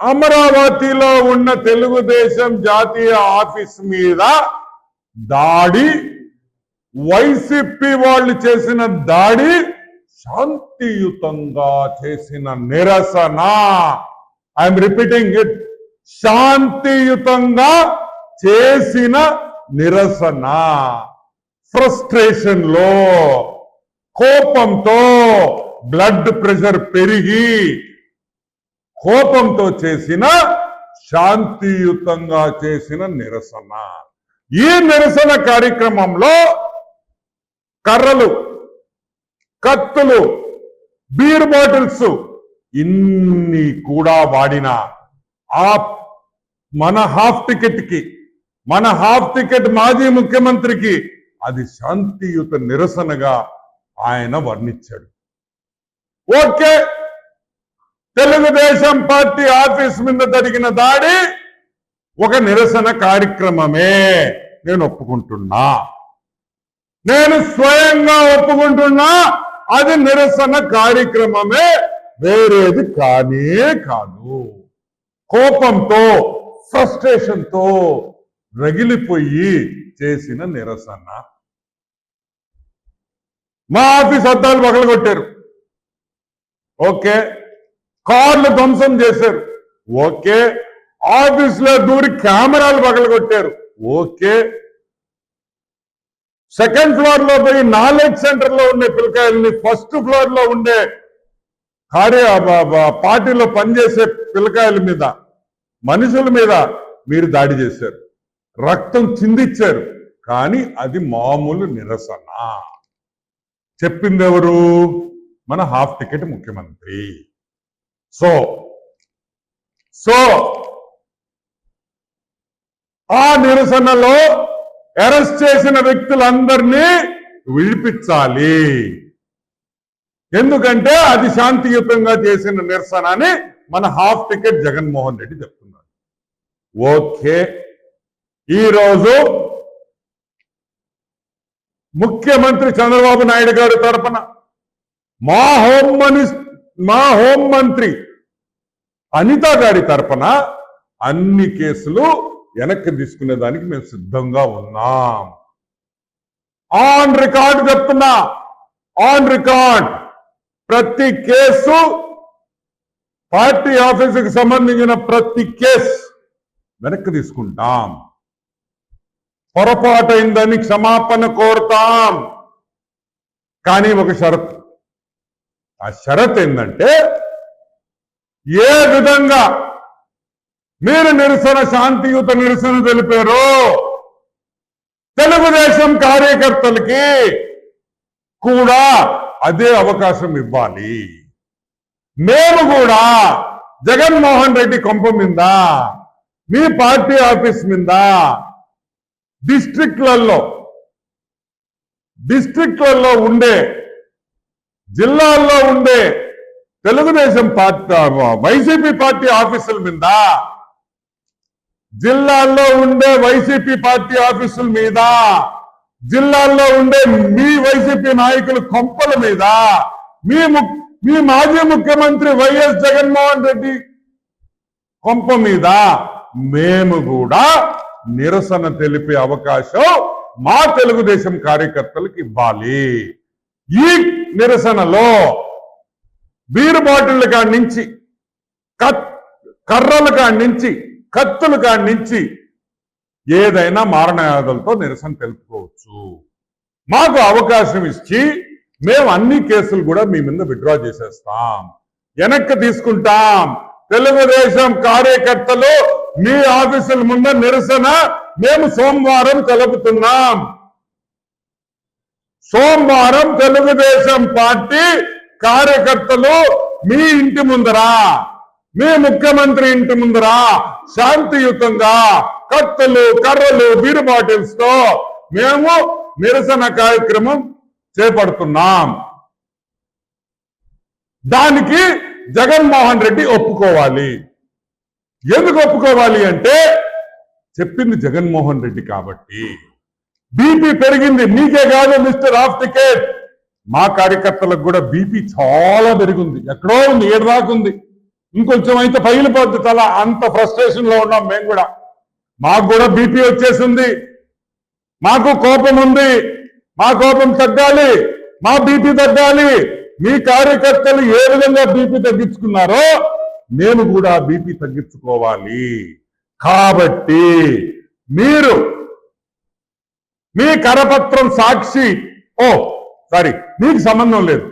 అమరావతిలో ఉన్న తెలుగుదేశం జాతీయ ఆఫీస్ మీద దాడి వైసీపీ వాళ్ళు చేసిన దాడి శాంతియుతంగా చేసిన నిరసన. ఐఎమ్ రిపీటింగ్ ఇట్ శాంతియుతంగా చేసిన నిరసన. ఫ్రస్ట్రేషన్లో కోపంతో బ్లడ్ ప్రెషర్ పెరిగి కోపంతో చేసిన శాంతియుతంగా చేసిన నిరసన. ఈ నిరసన కార్యక్రమంలో కర్రలు కత్తులు బీర్ బాటిల్స్ ఇన్ని కూడా వాడిన. ఆ మన హాఫ్ టికెట్కి మన హాఫ్ టికెట్ మాజీ ముఖ్యమంత్రికి అది శాంతియుత నిరసనగా ఆయన వర్ణించాడు. ఓకే తెలుగుదేశం పార్టీ ఆఫీస్ మీద జరిగిన దాడి ఒక నిరసన కార్యక్రమమే. నేను ఒప్పుకుంటున్నా. నేను స్వయంగా ఒప్పుకుంటున్నా అది నిరసన కార్యక్రమమే. వేరేది కానే కాదు. కోపంతో ఫ్రస్ట్రేషన్తో రగిలిపోయి చేసిన నిరసన. మా ఆఫీస్ అద్దాలు పగలగొట్టారు. ఓకే? కార్లు ధ్వంసం చేశారు. ఓకే. ఆఫీస్లో దూరి కెమెరాలు పగలగొట్టారు. ఓకే. సెకండ్ ఫ్లోర్లో పోయి నాలెడ్జ్ సెంటర్లో ఉండే పిల్లకాయల్ని ఫస్ట్ ఫ్లోర్లో ఉండే కార్య పార్టీలో పనిచేసే పిల్లకాయల మీద మనుషుల మీద మీరు దాడి చేశారు. రక్తం చిందిచ్చారు. కానీ అది మామూలు నిరసన. చెప్పింది ఎవరు మన హాఫ్ టికెట్ ముఖ్యమంత్రి. సో సో ఆ నిరసనలో అరెస్ట్ చేసిన వ్యక్తులందరినీ విడిపించాలి. ఎందుకంటే అది శాంతియుతంగా చేసిన నిరసన అని మన హాఫ్ టికెట్ జగన్మోహన్ రెడ్డి చెప్తున్నాడు. ఓకే. ఈరోజు ముఖ్యమంత్రి చంద్రబాబు నాయుడు గారి తరఫున మా హోమ్ మినిస్టర్ మా హోం మంత్రి అనిత గారి తరఫున అన్ని కేసులు వెనక్కి తీసుకునే దానికి మేము సిద్ధంగా ఉన్నాం. ఆన్ రికార్డ్ చెప్తున్నా. ఆన్ రికార్డ్ ప్రతి కేసు పార్టీ ఆఫీసుకి సంబంధించిన ప్రతి కేసు వెనక్కి తీసుకుంటాం. పొరపాటైందని క్షమాపణ కోరుతాం. కానీ ఒక షరతు. ఆ షరత్ ఏంటంటే ఏ విధంగా మీరు నిరసన శాంతియుత నిరసన తెలిపారు తెలుగుదేశం కార్యకర్తలకి కూడా అదే అవకాశం ఇవ్వాలి. మేము కూడా జగన్మోహన్ రెడ్డి కొంప మీద మీ పార్టీ ఆఫీస్ మీద డిస్ట్రిక్ట్లలో డిస్ట్రిక్ట్లలో ఉండే జిల్లాల్లో ఉండే తెలుగుదేశం పార్టీ వైసీపీ పార్టీ ఆఫీసుల మీద జిల్లాల్లో ఉండే వైసీపీ పార్టీ ఆఫీసుల మీద జిల్లాల్లో ఉండే మీ వైసీపీ నాయకుల కొంపల మీద మీ ము- మీ మాజీ ముఖ్యమంత్రి వైఎస్ జగన్మోహన్ రెడ్డి కొంప మీద మేము కూడా నిరసన తెలిపే అవకాశం మా తెలుగుదేశం కార్యకర్తలకు ఇవ్వాలి. ఈ నిరసనలో బీరు బాటిల్ కాడి నుంచి కత్ కర్రల కాడి నుంచి కత్తుల కాడి నుంచి ఏదైనా మారణయాదులతో నిరసన తెలుపుకోవచ్చు. మాకు అవకాశం ఇచ్చి మేము అన్ని కేసులు కూడా మీ మీద విత్డ్రా చేసేస్తాం. వెనక్కి తీసుకుంటాం. తెలుగుదేశం కార్యకర్తలు మీ ఆఫీసుల ముందు నిరసన మేము సోమవారం తెలుపుతున్నాం సోమవారం తెలుగుదేశం పార్టీ కార్యకర్తలు మీ ఇంటి ముందరా మీ ముఖ్యమంత్రి ఇంటి ముందరా శాంతియుతంగా కత్తులు కర్రలు బీర్ బాటిల్స్తో మేము నిరసన కార్యక్రమం చేపడుతున్నాం. దానికి జగన్మోహన్ రెడ్డి ఒప్పుకోవాలి. ఎందుకు ఒప్పుకోవాలి అంటే చెప్పింది జగన్మోహన్ రెడ్డి కాబట్టి. బీపీ పెరిగింది. మీకే కాదు మిస్టర్ ఆఫ్ టికెట్ మా కార్యకర్తలకు కూడా బీపీ చాలా పెరిగింది. ఎక్కడో ఉంది ఏడు దాకా ఉంది. ఇంకొంచెం అయితే పగిలిపోద్ది తల. అంత ఫ్రస్ట్రేషన్లో ఉన్నాం మేము కూడా. మాకు కూడా బీపీ వచ్చేసింది. మాకు కోపం ఉంది. మా కోపం తగ్గాలి. మా బీపీ తగ్గాలి. మీ కార్యకర్తలు ఏ విధంగా బీపీ తగ్గించుకున్నారో మేము కూడా బీపీ తగ్గించుకోవాలి. కాబట్టి మీరు మీ కరపత్రం సాక్షి. ఓ సారీ మీకు సంబంధం లేదు.